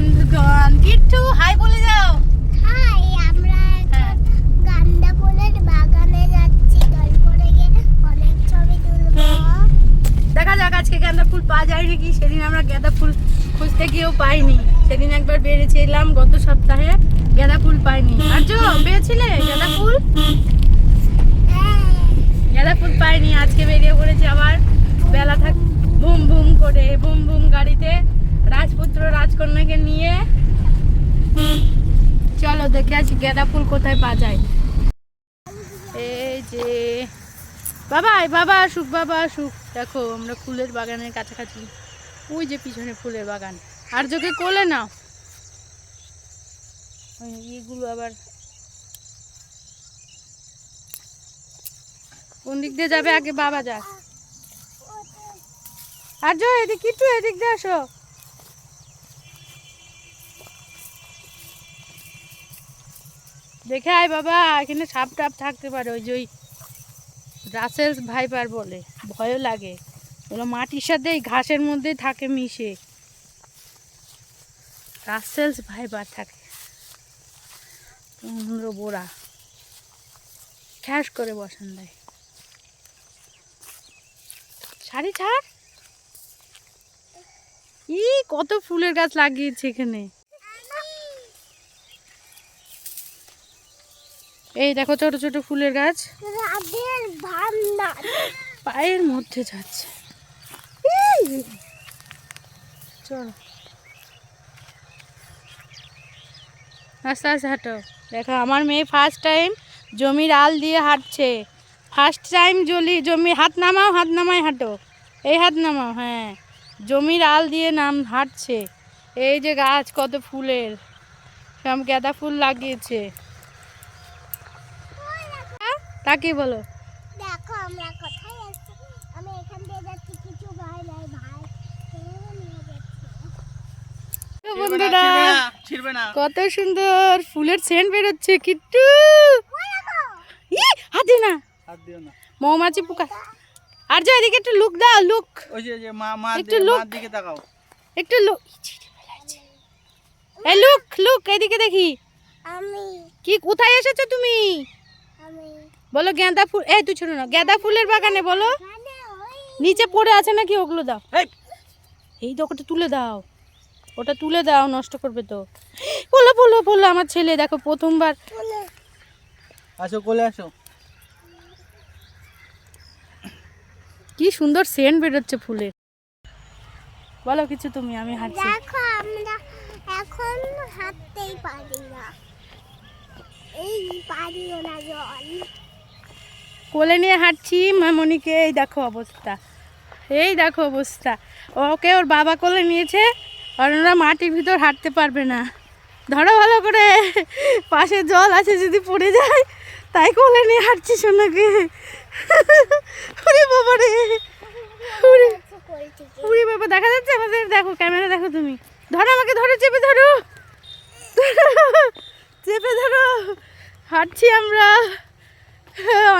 বন্ধুগণ কিট্টু হাই বলে যাও। হাই আমরা হ্যাঁ। গান্দা ফুলের বাগানে যাচ্ছি। তারপরে গিয়ে অনেক ছবি তুলবো। দেখা যাক আজকে গাঁদা ফুল পাওয়া যায় নাকি? সেদিন আমরা গাঁদা ফুল খুঁজতে গিয়েও পাইনি। সেদিন একবার বেরিয়েছিলাম গত সপ্তাহে গাঁদা ফুল পাইনি। আর জো পেয়েছিলে গাঁদা ফুল? হ্যাঁ। গাঁদা ফুল পাইনি আজকে বেরিয়ে পড়েছি আবার বেলা থাক বুম বুম করে বুম বুম গাড়িতে। রাজপুত্র রাজকন্যাকে নিয়ে চলো দেখে আসি গাঁদা ফুল কোথায় পাওয়া যায়। এই যে, বাবা বাবা আসুক বাবা আসুক। দেখো, আমরা ফুলের বাগানের কাছাকাছি। ওই যে পিছনে ফুলের বাগান। আর যোগে কোলে নাও। এগুলো আবার কোন দিক দিয়ে যাবে? আগে বাবা যাক। আর যো এদিক একটু এদিক দিয়ে আসো। দেখে আয় বাবা, এখানে সাপ টাপ থাকতে পারে, ওই যে ওই রাসেলস ভাইপার বলে, ভয়ও লাগে। ওগুলো মাটির সাথে ঘাসের মধ্যেই থাকে, মিশে। রাসেলস ভাইপার থাকে। পনেরো বোরা। খ্যাস করে বসান দেয়। শাড়ি ছাড়। ই, কত ফুলের গাছ লাগিয়েছে এখানে। এই দেখো ছোট ছোট ফুলের গাছ। পায়ের মধ্যে যাচ্ছে। চলো। আস্তে আস্তে হাঁটো। দেখো আমার মেয়ে ফার্স্ট টাইম জমির আল দিয়ে হাঁটছে। ফার্স্ট টাইম জলি জমি হাত নামাও হাত নামাই হাঁটো। এই হাত নামাও হ্যাঁ। জমির আল দিয়ে নাম হাঁটছে। এই যে গাছ কত ফুলের। সব গাঁদা ফুল লাগিয়েছে? তাকে বলো। দেখো আমরা কোথায় যাচ্ছি আমি এখান দিয়ে যাচ্ছি কিছু ভাই নাই ভাই এভাবে নিয়ে যাচ্ছি। তো বন্ধুরা কত সুন্দর ফুলের সেন্ট বেরোচ্ছে কিট্টু। ই হাতে না। হাত দিও না। মৌমাছি পোকা। আর যা এদিকে একটু লুক দাও লুক ওই যে মা মা একটু। মার দিকে তাকাও। একটু লুক এই লুক লুক এদিকে দেখি। আমি কি কোথায় এসেছ তুমি? বলো গাঁদা ফুল এই তুই ছোট না গেঁদা ফুলের বাগানে বলো। নিচে পড়ে আছে নাকি ওগুলো দাও। এই। এই তো ওটা তুলে দাও। ওটা তুলে দাও নষ্ট করবে তো। বলো বলো বলো আমার ছেলে দেখো প্রথমবার। আসো কোলে আসো। কি সুন্দর সেন্ট বেরোচ্ছে ফুলের বলো কিছু তুমি আমি হাঁটছি। দেখো আমরা এখন হাঁটতেই পারি না। এই পারিও না জল। কোলে নিয়ে হাঁটছি, মামনিকে, এই দেখো অবস্থা। এই দেখো অবস্থা। ওকে ওর বাবা কোলে নিয়েছে, আর ওরা মাটির ভিতর হাঁটতে পারবে না। ধরো ভালো করে, পাশে জল আছে যদি পড়ে যায়, তাই কোলে নিয়ে হাঁটছি সোনাকে। উরে বাবা রে। কই বাবা, দেখা যাচ্ছে আমাদের? দেখো, ক্যামেরা দেখো তুমি। ধরো আমাকে, ধরো, চেপে ধরো চেপে ধরো। হাঁটছি আমরা।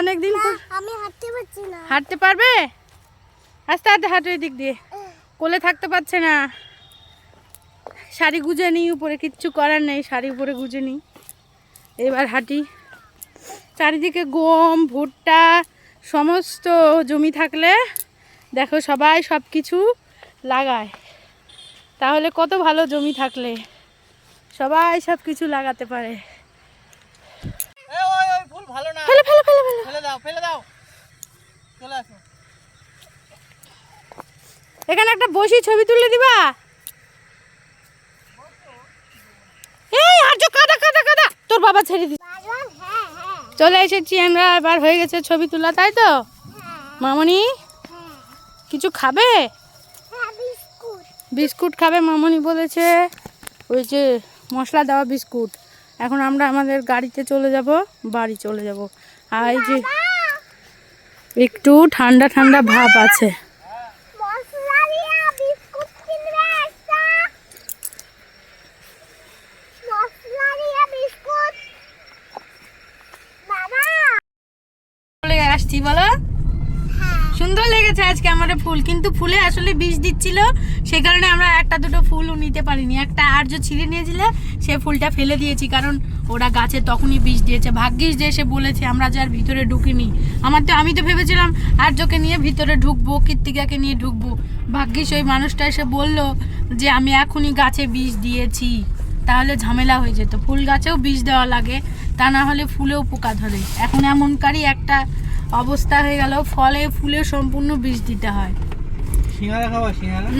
অনেক দিন আমি হাঁটতে পারছি না। হাঁটতে পারবে? আস্তে আস্তে হাঁটো দিক দিয়ে। কোলে থাকতে পারছে না। শাড়ি গুজে নিই উপরে কিচ্ছু করার নেই শাড়ি উপরে গুজে নিই এবার হাঁটি। চারিদিকে গম ভুট্টা সমস্ত জমি থাকলে দেখো সবাই সব কিছু লাগায়। তাহলে কত ভালো জমি থাকলে সবাই সব কিছু লাগাতে পারে এই ওই ওই ফুল ভালো না ফেলে ফেলে ফেলে ফেলে ফেলে এখানে একটা বসি ছবি তুলে দিবা? তোর বাবা ছেড়ে দি বাগান হ্যাঁ চলে এসেছি আমরা, এবার হয়ে গেছে ছবি তোলা, তাই তো? মামনি, কিছু খাবে? বিস্কুট খাবে, মামনি বলেছে। ওই যে মশলা দেওয়া বিস্কুট। এখন আমরা আমাদের গাড়িতে চলে যাব, বাড়ি চলে যাব। আর যে একটু ঠান্ডা ঠান্ডা ভাব আছে। আসছি বলো। সুন্দর লেগেছে আজকে আমাদের ফুল। কিন্তু ফুলে আসলে বিষ দিচ্ছিল সেই কারণে আমরা একটা দুটো ফুলও নিতে পারিনি। একটা আর্য ছিঁড়ে নিয়েছিল, সে ফুলটা ফেলে দিয়েছি, কারণ ওরা গাছে তখনই বিষ দিয়েছে। ভাগ্যিস যে এসে বলেছে, আমরা যার ভিতরে ঢুকিনি। আমার তো আমি তো ভেবেছিলাম আর্যকে নিয়ে ভিতরে ঢুকবো কৃত্তিকাকে নিয়ে ঢুকবো। ভাগ্যিস ওই মানুষটা এসে বলল যে, আমি এখনই গাছে বিষ দিয়েছি। তাহলে ঝামেলা হয়ে যেত। ফুল গাছেও বিষ দেওয়া লাগে, তা না হলে ফুলেও পোকা ধরে। এখন এমনকারই একটা অবস্থা হয়ে গেল ফলে ফুলে সম্পূর্ণ বিষ দিতে হয়। সিঙ্গারা খাওয়া সিঙ্গারা?